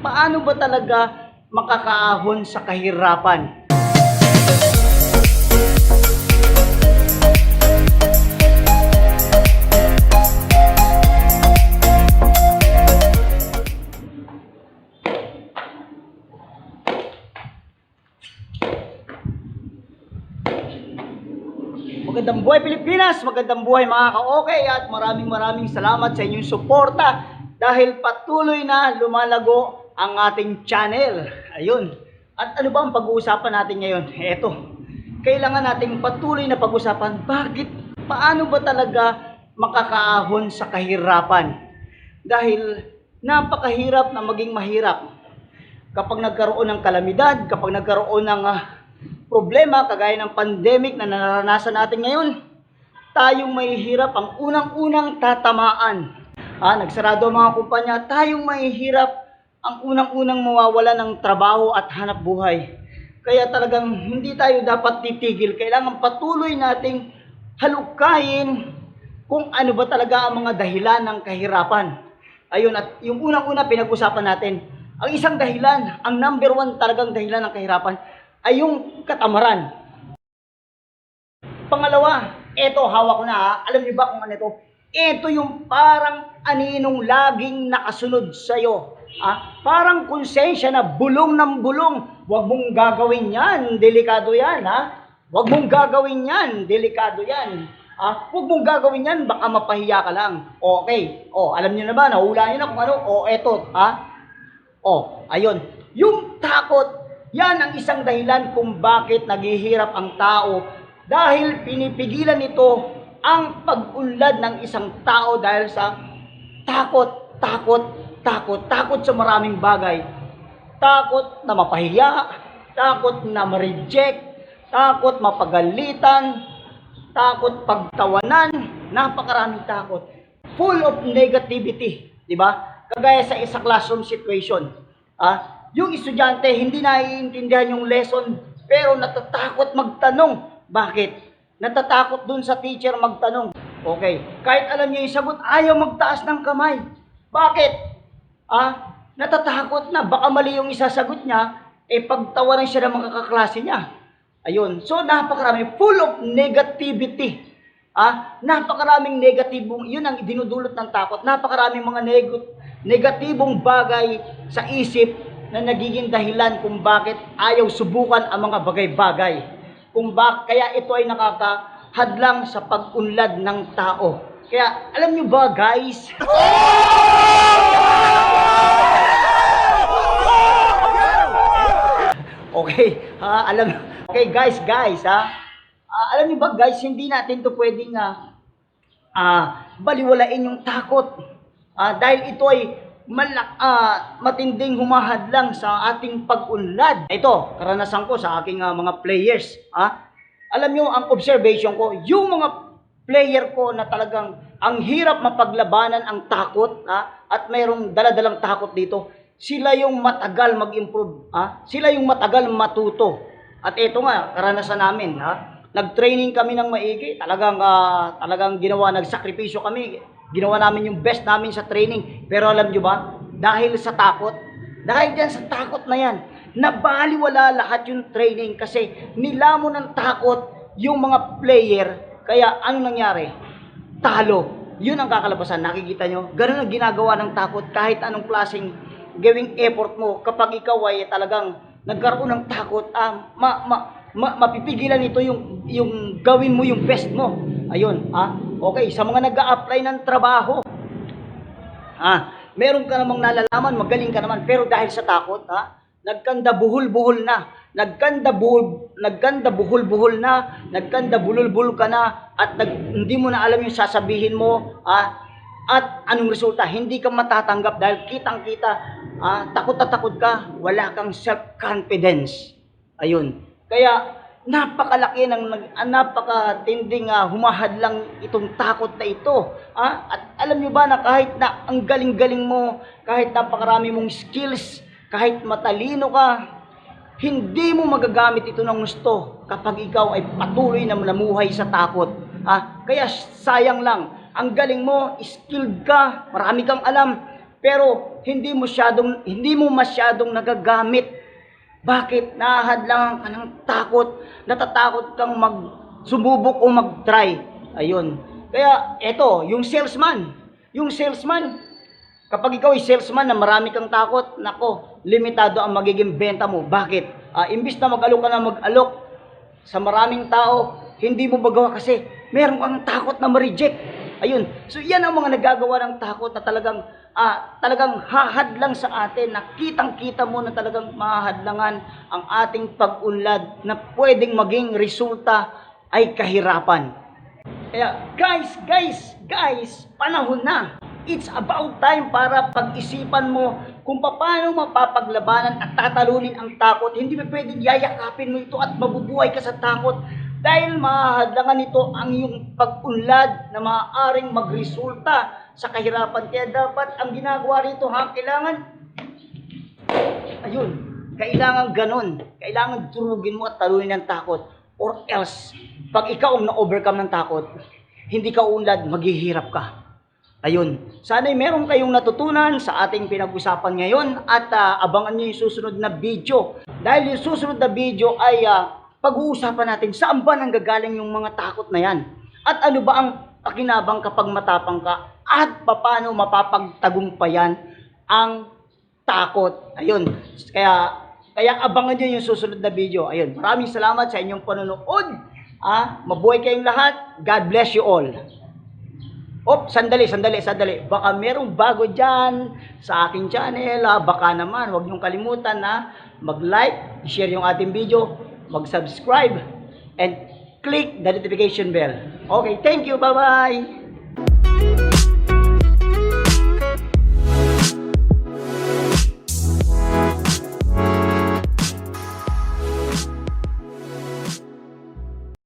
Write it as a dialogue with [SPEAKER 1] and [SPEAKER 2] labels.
[SPEAKER 1] paano ba talaga makakaahon sa kahirapan? Magandang buhay Pilipinas, magandang buhay mga ka-okay! At maraming maraming salamat sa inyong suporta. Dahil patuloy na lumalago ang ating channel. Ayun. At ano ba ang pag-uusapan natin ngayon? Eto. Kailangan nating patuloy na pag-usapan bakit paano ba talaga makakaahon sa kahirapan? Dahil napakahirap na maging mahirap kapag nagkaroon ng kalamidad, kapag nagkaroon ng ah, problema kagaya ng pandemic na naranasan natin ngayon, tayong mahihirap ang unang-unang tatamaan. Ah, nagsarado ang mga kumpanya, tayong mahihirap ang unang-unang mawawala ng trabaho at hanap buhay. Kaya talagang hindi tayo dapat titigil. Kailangan patuloy nating halukayin kung ano ba talaga ang mga dahilan ng kahirapan. Ayun, at yung unang-una pinag-usapan natin, ang isang dahilan, ang number one talagang dahilan ng kahirapan, ay yung katamaran. Pangalawa, eto, hawak ko na ha. Alam niyo ba kung ano ito? Ito yung parang aninong laging nakasunod sa'yo. Ah, parang konsensya na bulong ng bulong. Huwag mong gagawin yan. Delikado yan, ha? Huwag mong gagawin yan. Delikado yan. Ah, huwag mong gagawin yan. Baka mapahiya ka lang. Okay. O, alam niyo na ba? Nahula niyo na kung ano? O, eto, ha? O, ayun. Yung takot, yan ang isang dahilan kung bakit naghihirap ang tao dahil pinipigilan nito ang pag-unlad ng isang tao dahil sa takot, takot, takot, takot sa maraming bagay. Takot na mapahiya, takot na ma-reject, takot mapagalitan, takot pagtawanan, napakaraming takot. Full of negativity, di ba? Kagaya sa isa classroom situation. Ah, yung estudyante hindi naiintindihan yung lesson pero natatakot magtanong. Bakit? Natatakot dun sa teacher magtanong. Okay, kahit alam niya yung sagot, ayaw magtaas ng kamay. Bakit? Ah, natatakot na baka mali yung isasagot niya, eh pagtawanan siya ng mga kaklase niya. Ayun. So napakarami full of negativity. Ah, napakaraming negatibong, yun ang dinudulot ng takot. Napakaraming mga neg- negatibong bagay sa isip na nagiging dahilan kung bakit ayaw subukan ang mga bagay-bagay. Kung bak kaya ito ay nakakahadlang sa pag-unlad ng tao. Kaya alam nyo ba guys? Okay, ha, alam Okay guys, guys, ha. Ah, alam niyo ba guys, hindi natin 'to pwedeng ah ah, baliwalain yung takot. Ah, dahil ito ay malak ah, matinding humahadlang sa ating pag-unlad. Ito, karanasan ko sa aking ah, mga players, ha. Alam niyo ang observation ko, yung mga player ko na talagang ang hirap mapaglabanan ang takot, ha, at mayroong daladalang takot dito. Sila yung matagal mag-improve, ha? Sila yung matagal matuto. At ito nga, karanasan namin, ha? Nag-training kami ng maigi, talagang ah, talagang ginawa, nagsakripisyo kami. Ginawa namin yung best namin sa training. Pero alam nyo ba, dahil sa takot, dahil dyan sa takot na yan, nabaliwala lahat yung training kasi nilamon ng takot yung mga player. Kaya ano nangyari? Talo. Yun ang kakalabasan. Nakikita nyo? Ganun ang ginagawa ng takot kahit anong klaseng gawing effort mo kapag ikaw ay talagang nagkaroon ng takot, ah, ma, ma, ma, mapipigilan ito yung, yung gawin mo yung best mo. Ayun, ah, okay, sa mga nag apply ng trabaho, ah, meron ka namang nalalaman, magaling ka naman, pero dahil sa takot, ha, nagkanda buhol-buhol na, nagkanda buhol, nagkanda buhol-buhol na, nagkanda bulol-bulol ka na, at nag, hindi mo na alam yung sasabihin mo, ah, at anong resulta, hindi ka matatanggap dahil kitang-kita, ah, takot na takot ka, wala kang self-confidence. Ayun. Kaya, napakalaki ng ah, napakatinding uh, humahadlang itong takot na ito. Ah? At alam niyo ba na kahit na ang galing-galing mo, kahit napakarami mong skills, kahit matalino ka, hindi mo magagamit ito ng gusto kapag ikaw ay patuloy na namuhay sa takot. Ah, kaya sayang lang, ang galing mo, skilled ka, marami kang alam, pero hindi mo masyadong hindi mo masyadong nagagamit. Bakit nahadlangan ka ng takot? Natatakot kang mag sumubok o mag-try. Ayun. Kaya eto, yung salesman. Yung salesman, kapag ikaw ay salesman na marami kang takot, nako, limitado ang magiging benta mo. Bakit? Ah, imbis na mag-alok ka na mag-alok sa maraming tao, hindi mo magawa kasi meron kang takot na ma-reject. Ayun. So yan ang mga nagagawa ng takot na talagang ah, talagang hahadlang sa atin na kitang-kita mo na talagang mahadlangan ang ating pag-unlad na pwedeng maging resulta ay kahirapan. Kaya guys, guys, guys, panahon na. It's about time para pag-isipan mo kung paano mapapaglabanan at tatalunin ang takot. Hindi pa pwedeng yayakapin mo ito at mabubuhay ka sa takot dahil mahadlangan nito ang iyong pag-unlad na maaaring magresulta sa kahirapan. Kaya dapat ang ginagawa rito ha, kailangan ayun, kailangan ganun. Kailangan durugin mo at talunin ng takot. Or else, pag ikaw ang na-overcome ng takot, hindi ka unlad, maghihirap ka. Ayun. Sana'y meron kayong natutunan sa ating pinag-usapan ngayon at ah, abangan nyo yung susunod na video. Dahil yung susunod na video ay ah, pag-uusapan natin saan ba nanggagaling yung mga takot na yan. At ano ba ang pakinabang kapag matapang ka at paano mapapagtagumpayan ang takot. Ayun. Kaya kaya abangan nyo yung susunod na video. Ayun. Maraming salamat sa inyong panonood. Ah, mabuhay kayong lahat. God bless you all. Op, sandali, sandali, sandali. Baka merong bago dyan sa aking channel. ah. Baka naman, huwag niyong kalimutan na mag-like, share yung ating video, mag-subscribe, and click the notification bell. Okay, thank you. Bye-bye!